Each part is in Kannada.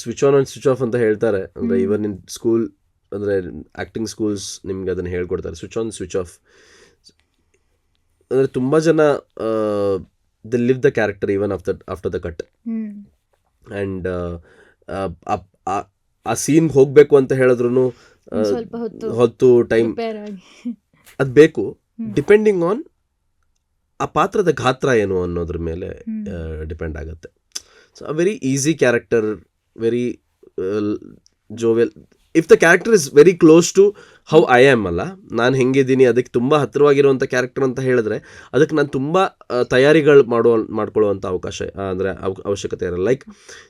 Switch on and switch off ಅಂತ ಹೇಳ್ತಾರೆ. ಅಂದರೆ ಇವನ್ ಇನ್ ಸ್ಕೂಲ್ ಅಂದರೆ ಆ್ಯಕ್ಟಿಂಗ್ ಸ್ಕೂಲ್ಸ್ ನಿಮ್ಗೆ ಅದನ್ನು ಹೇಳ್ಕೊಡ್ತಾರೆ. ಸ್ವಿಚ್ ಆನ್ ಸ್ವಿಚ್ ಆಫ್ ಅಂದರೆ ತುಂಬ ಜನ the live the character even after after the cut and ಆ ಸೀನ್ ಹೋಗಬೇಕು ಅಂತ ಹೇಳಿದ್ರು ಹೊತ್ತು ಟೈಮ್ ಅದು ಬೇಕು. ಡಿಪೆಂಡಿಂಗ್ ಆನ್ ಆ ಪಾತ್ರದ ಗಾತ್ರ ಏನು ಅನ್ನೋದ್ರ ಮೇಲೆ ಡಿಪೆಂಡ್ ಆಗುತ್ತೆ. So uh very easy character very jovial if the character is very close to how I am ಅಲ್ಲ ನಾನು ಹೆಂಗಿದ್ದೀನಿ ಅದಕ್ಕೆ ತುಂಬ ಹತ್ತಿರವಾಗಿರುವಂಥ ಕ್ಯಾರೆಕ್ಟರ್ ಅಂತ ಹೇಳಿದ್ರೆ ಅದಕ್ಕೆ ನಾನು ತುಂಬ ತಯಾರಿಗಳು ಮಾಡುವ ಮಾಡ್ಕೊಳ್ಳುವಂಥ ಅವಕಾಶ ಅಂದರೆ ಅವಶ್ಯಕತೆ ಇರಲ್ಲ. Like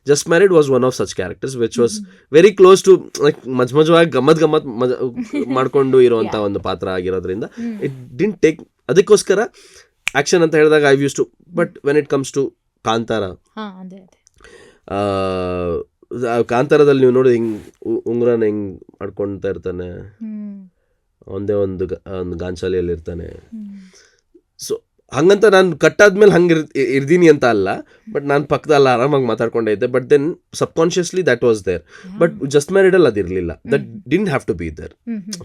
just married was one of such characters which was very close to like ಮಜ್ ಮಜವಾಗಿ ಗಮ್ಮತ್ ಗಮ್ಮತ್ ಮಜ ಮಾಡಿಕೊಂಡು ಇರುವಂಥ ಒಂದು ಪಾತ್ರ ಆಗಿರೋದ್ರಿಂದ ಇಟ್ ಡಿಂಟ್ ಟೇಕ್ ಅದಕ್ಕೋಸ್ಕರ ಆ್ಯಕ್ಷನ್ ಅಂತ ಹೇಳಿದಾಗ I use to but when it comes to Kantara ಕಾಂತಾರದಲ್ಲಿ ನೀವು ನೋಡಿ ಹಿಂಗೆ ಉಂಗುರನ ಹಿಂಗೆ ಮಾಡ್ಕೊಳ್ತಾ ಇರ್ತಾನೆ. ಒಂದೇ ಒಂದು ಒಂದು ಗಾಂಚಾಲಿಯಲ್ಲಿ ಇರ್ತಾನೆ. ಸೊ ಹಂಗಂತ ನಾನು ಕಟ್ಟಾದ್ಮೇಲೆ ಹಂಗೆ ಇರ್ ಇರ್ದೀನಿ ಅಂತ ಅಲ್ಲ, ಬಟ್ ನಾನು ಪಕ್ಕದಲ್ಲಿ ಆರಾಮಾಗಿ ಮಾತಾಡ್ಕೊಂಡೆ ಇದ್ದೆ but then subconsciously that was there but just ಮ್ಯಾರಿಡಲ್ಲಿ ಅದಿರಲಿಲ್ಲ that didn't have to be there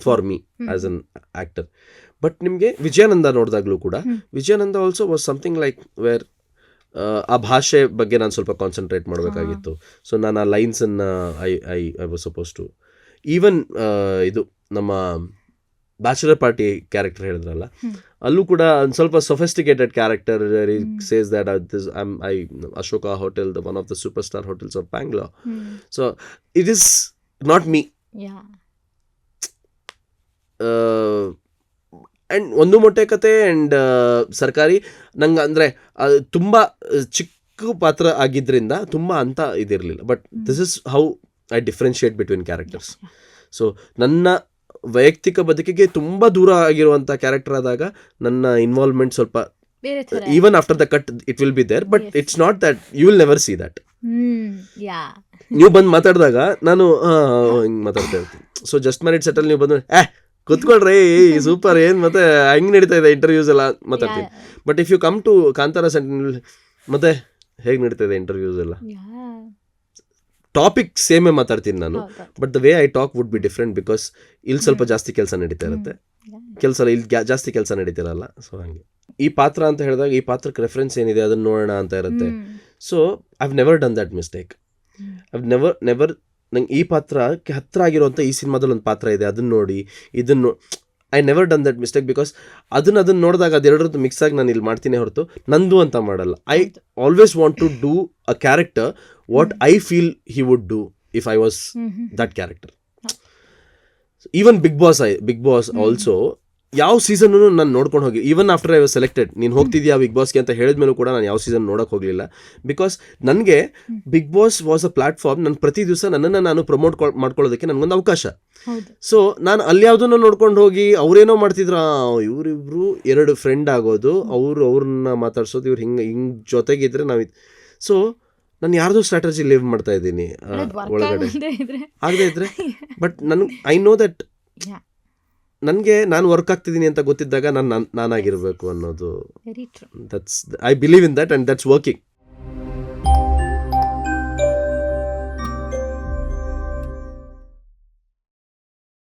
for me as an actor but ನಿಮಗೆ ವಿಜಯಾನಂದ ನೋಡಿದಾಗಲೂ ಕೂಡ, Vijayananda also was something like where ಆ ಭಾಷೆ ಬಗ್ಗೆ ನಾನು ಸ್ವಲ್ಪ ಕಾನ್ಸಂಟ್ರೇಟ್ ಮಾಡಬೇಕಾಗಿತ್ತು. ಸೊ ನಾನು ಆ ಲೈನ್ಸನ್ನು I I I was suppose to even ಇದು ನಮ್ಮ ಬ್ಯಾಚುಲರ್ ಪಾರ್ಟಿ ಕ್ಯಾರೆಕ್ಟರ್ ಹೇಳಿದ್ರಲ್ಲ ಅಲ್ಲೂ ಕೂಡ ಒಂದು ಸ್ವಲ್ಪ sophisticated character says that this I'm I Ashoka hotel the one of the super star hotels of Bangalore hmm. So it is not me and ಒಂದು ಮೊಟ್ಟೆ ಕತೆ ಆ್ಯಂಡ್ ಸರ್ಕಾರಿ. ನಂಗೆ ಅಂದರೆ ಅದು ತುಂಬ ಚಿಕ್ಕ ಪಾತ್ರ ಆಗಿದ್ದರಿಂದ ತುಂಬ ಅಂತ ಇದಿರಲಿಲ್ಲ. But this is how I differentiate between characters so ನನ್ನ ವೈಯಕ್ತಿಕ ಬದುಕಿಗೆ ತುಂಬ ದೂರ ಆಗಿರುವಂಥ ಕ್ಯಾರೆಕ್ಟರ್ ಆದಾಗ ನನ್ನ ಇನ್ವಾಲ್ವ್ಮೆಂಟ್ ಸ್ವಲ್ಪ even after the cut it will be there but it's not that you will never see that ನೀವು ಬಂದು ಮಾತಾಡಿದಾಗ ನಾನು ಹಿಂಗೆ ಮಾತಾಡ್ತಾ ಇರ್ತೀನಿ. ಸೊ ಜಸ್ಟ್ ಮ್ಯಾರಿಡ್ ಸೆಟಲ್ ನೀವು ಬಂದು ಏ ಕುತ್ಕೊಳ್ರಿ ಸೂಪರ್ ಏನು ಮತ್ತೆ ಹೆಂಗ್ ನಡೀತಾ ಇದೆ ಇಂಟರ್ವ್ಯೂಸ್ ಎಲ್ಲ ಮಾತಾಡ್ತೀನಿ. But if you come to Kantara Sentinel ಮತ್ತೆ ಹೇಗೆ ನಡೀತಾ ಇದೆ ಇಂಟರ್ವ್ಯೂಸ್ ಎಲ್ಲ? ಟಾಪಿಕ್ ಸೇಮೇ ಮಾತಾಡ್ತೀನಿ ನಾನು. But the way I talk would be different because ಇಲ್ಲಿ ಸ್ವಲ್ಪ ಜಾಸ್ತಿ ಕೆಲಸ ನಡೀತಾ ಇರುತ್ತೆ. ಕೆಲಸ ಇಲ್ಲಿ ಜಾಸ್ತಿ ಕೆಲಸ ನಡೀತಿರಲ್ಲ ಸೊ ಹಂಗೆ. ಈ ಪಾತ್ರ ಅಂತ ಹೇಳಿದಾಗ ಈ ಪಾತ್ರಕ್ಕೆ ರೆಫರೆನ್ಸ್ ಏನಿದೆ ಅದನ್ನ ನೋಡೋಣ ಅಂತ ಇರುತ್ತೆ. So I've never done that mistake I've never never ನಂಗೆ ಈ ಪಾತ್ರಕ್ಕೆ ಹತ್ತಿರ ಆಗಿರುವಂಥ ಈ ಸಿನಿಮಾದಲ್ಲಿ ಒಂದು ಪಾತ್ರ ಇದೆ. ಅದನ್ನು ನೋಡಿ ಇದನ್ನು I never done that mistake because ಅದನ್ನ ಅದನ್ನು ನೋಡಿದಾಗ ಅದೆರಡರದ್ದು ಮಿಕ್ಸ್ ಆಗಿ ನಾನು ಇಲ್ಲಿ ಮಾಡ್ತೀನಿ ಹೊರತು ನಂದು ಅಂತ ಮಾಡಲ್ಲ. I always want to do a character what I feel he would do if I was that character even Bigg Boss I Bigg Boss also ಯಾವ ಸೀಸನ್ ನಾನು ನೋಡ್ಕೊಂಡು ಹೋಗಿ even after I was selected ನೀನು ಹೋಗ್ತಿದ್ಯಾ ಬಿಗ್ ಬಾಸ್ಗೆ ಅಂತ ಹೇಳಿದ್ಮೇಲೂ ಕೂಡ ನಾನು ಯಾವ ಸೀಸನ್ ನೋಡೋಕೆ ಹೋಗಲಿಲ್ಲ. ಬಿಕಾಸ್ ನನಗೆ Bigg Boss was a platform ನಾನು ಪ್ರತಿ ದಿವಸ ನನ್ನನ್ನು ನಾನು ಪ್ರಮೋಟ್ ಮಾಡ್ಕೊಳ್ಳೋದಕ್ಕೆ ನನಗೊಂದು ಅವಕಾಶ. ಸೊ ನಾನು ಅಲ್ಲಿ ಯಾವುದನ್ನು ನೋಡ್ಕೊಂಡು ಹೋಗಿ ಅವ್ರೇನೋ ಮಾಡ್ತಿದ್ರು ಇವರಿಬ್ರು ಎರಡು ಫ್ರೆಂಡ್ ಆಗೋದು ಅವರು ಅವ್ರನ್ನ ಮಾತಾಡ್ಸೋದು ಇವ್ರು ಹಿಂಗೆ ಹಿಂಗೆ ಜೊತೆಗಿದ್ರೆ ನಾವು ಸೊ ನಾನು ಯಾರ್ದೋ ಸ್ಟ್ರಾಟಜಿ ಲಿವ್ ಮಾಡ್ತಾ ಇದ್ದೀನಿ ಒಳಗಡೆ. ಆಗದೆ ಇದ್ರೆ. ಬಟ್ ನನ್ಗೆ ಐ ನೋ ದಟ್ ನನಗೆ ನಾನು ವರ್ಕ್ ಆಗ್ತಿದ್ದೀನಿ ಅಂತ ಗೊತ್ತಿದ್ದಾಗ ನಾನು ನಾನಾಗಿರಬೇಕು ಅನ್ನೋದು. That's I believe in that and that's working